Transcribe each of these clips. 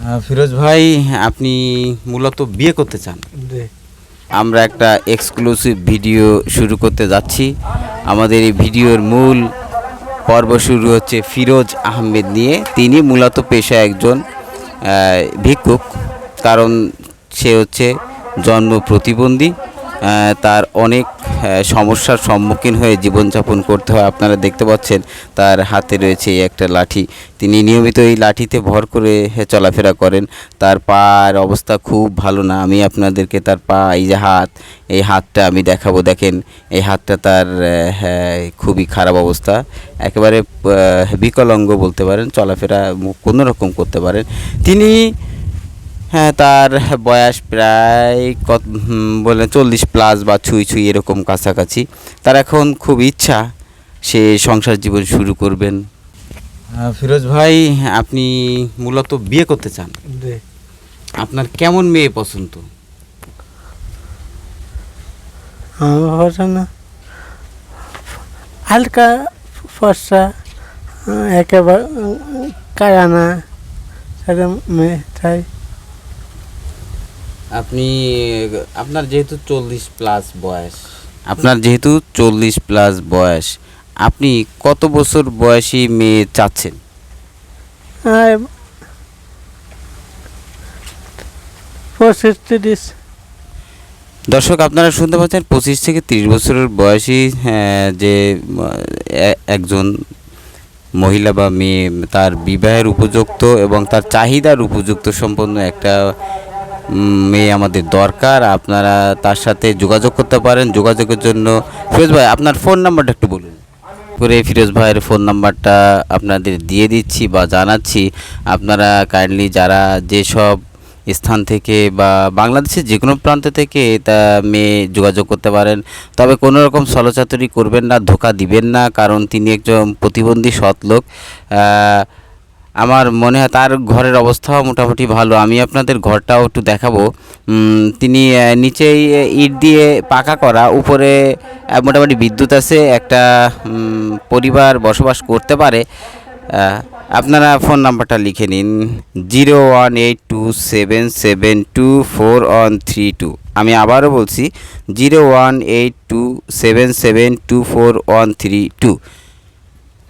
ফিরোজ ভাই আপনি মূলত বিয়ে করতে চান? আমরা একটা এক্সক্লুসিভ ভিডিও শুরু করতে যাচ্ছি। আমাদের এই ভিডিওর মূল পর্ব শুরু হচ্ছে ফিরোজ আহমেদ নিয়ে। তিনি মূলত পেশায় একজন ভিক্ষুক। কারণ সে হচ্ছে জন্ম প্রতিবন্ধী। তার অনেক সমস্যার সম্মুখীন হয়ে জীবনযাপন করতে হয়। আপনারা দেখতে পাচ্ছেন তার হাতে রয়েছে একটা লাঠি। তিনি নিয়মিত এই লাঠিতে ভর করে চলাফেরা করেন। তার পার অবস্থা খুব ভালো না। আমি আপনাদেরকে তার পা এই যে হাত এই হাতটা আমি দেখাবো। দেখেন এই হাতটা তার হ্যাঁ, খুবই খারাপ অবস্থা। একেবারে বিকলাঙ্গ বলতে পারেন চলাফেরা কোনো রকম করতে পারেন। তিনি হ্যাঁ তার বয়স প্রায় কত বলে চল্লিশ প্লাস বা ছুঁই ছুঁই এরকম কাছাকাছি। তার এখন খুব ইচ্ছা সে সংসার জীবন শুরু করবেন। ফিরোজ ভাই আপনি মূলত বিয়ে করতে চান? আপনার কেমন মেয়ে পছন্দ? আমার পছন্দ হালকা ফর্সা একেবারে কায়া না মেয়ে চাই আপনি আপনার যেহেতু চল্লিশ প্লাস বয়স। আপনার যেহেতু চল্লিশ প্লাস বয়স আপনি কত বছর বয়সী মেয়ে চাচ্ছেন? আর পঁচিশ তিরিশ দর্শক আপনারা শুনতে পাচ্ছেন পঁচিশ থেকে তিরিশ বছরের বয়সী হ্যাঁ, যে একজন মহিলা বা মেয়ে তার বিবাহের উপযুক্ত এবং তার চাহিদার উপযুক্ত সম্পন্ন একটা মেয়ে আমাদের দরকার, আপনারা তার সাথে যোগাযোগ করতে পারেন। যোগাযোগের জন্য ফিরোজ ভাই, আপনার ফোন নাম্বারটা একটু বলুন। করে ফিরোজ ভাইয়ের ফোন নাম্বারটা আপনাদের দিয়ে দিচ্ছি বা জানাচ্ছি। আপনারা কাইন্ডলি যারা যেসব স্থান থেকে বা বাংলাদেশের যে কোনো প্রান্ত থেকে তা মেয়ে যোগাযোগ করতে পারেন। তবে কোনো রকম ছলচাতুরি করবেন না, ধোকা দিবেন না, কারণ তিনি একজন প্রতিবন্ধী সৎ লোক। আমার মনে হয় তার ঘরের অবস্থাও মোটামুটি ভালো। আমি আপনাদের ঘরটাও একটু দেখাবো। তিনি নিচেই ইট দিয়ে পাকা করা, উপরে মোটামুটি বিদ্যুৎ আছে, একটা পরিবার বসবাস করতে পারে। আপনারা ফোন নাম্বারটা লিখে নিন। Zero one eight two seven seven two four one three two. আমি আবারও বলছি, zero one eight two seven seven two four one three two.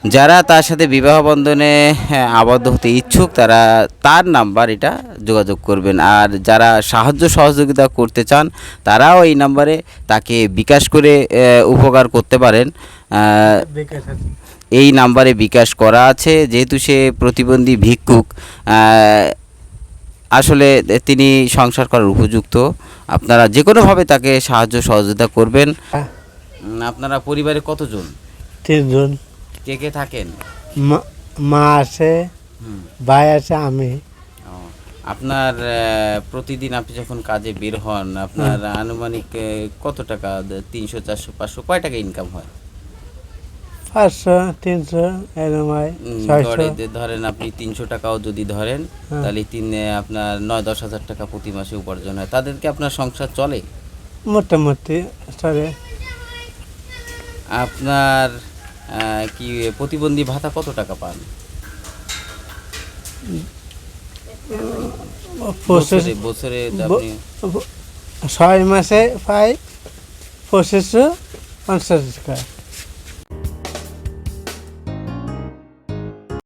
যারা তার সাথে বিবাহ বন্ধনে হ্যাঁ, আবদ্ধ হতে ইচ্ছুক তারা তার নাম্বার এটা যোগাযোগ করবেন। আর যারা সাহায্য সহযোগিতা করতে চান তারাও এই নাম্বারে তাকে বিকাশ করে উপকার করতে পারেন। এই নাম্বারে বিকাশ করা আছে। যেহেতু সে প্রতিবন্ধী ভিক্ষুক আসলে তিনি সংসার করার উপযুক্ত। আপনারা যে কোনোভাবে তাকে সাহায্য সহযোগিতা করবেন। হ্যাঁ, আপনারা পরিবারে কতজন? তিনজন। কে কে থাকেন? মা- মা আছে হুম। ভাই আছে আমি। ও, আপনার আহ, প্রতিদিন আপনি যখন কাজে বের হন আপনার আনুমানিক আহ, কত টাকা তিনশো চারশো পাঁচশো কয় টাকা ইনকাম হয়? পাঁচশো তিনশো এরকম হয় উম, ছয়শো। গড়ে ধরেন আপনি তিনশো টাকাও যদি ধরেন হ্যাঁ। তাহলে তিন আহ, আপনার নয় দশ হাজার টাকা প্রতি মাসে উপার্জন হয়। তাদেরকে আপনার সংসার চলে? মোটামুটি সরে আপনার কি প্রতিবন্ধী ভাতা কত টাকা পান? বছরে ছয় মাসে পাই পঁচিশশো পঞ্চাশ টাকা।